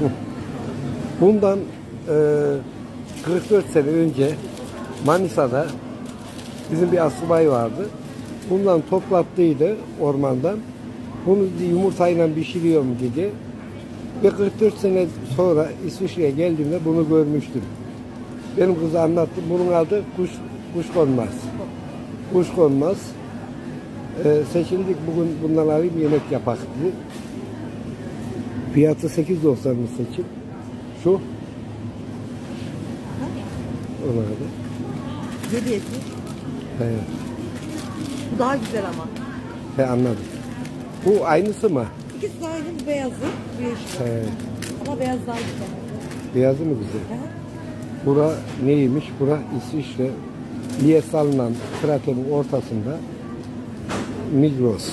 Bundan e, 44 sene önce Manisa'da bizim bir asubay vardı. Bundan toplattıydı ormandan. Bunu yumurtayla pişiriyorum dedi. Ve 44 sene sonra İsviçre'ye geldiğimde bunu görmüştüm. Benim kız anlattı. Bunun adı kuş, kuş konmaz. Kuş konmaz. Ee, seçildik bugün bundan alayım yemek yapak dedi. Fiyatı 8.90 mı seçim? Şu. Ona kadar. Hediyesi. He, Bu daha güzel ama. he anladım. Bu aynısı mı? İkisi de aynı beyazı, bir. He, Ama beyaz daha güzel. beyazı mı güzel? Ha? Bura neymiş? Bura İsviçre. Liye salınan kraterin ortasında Migros.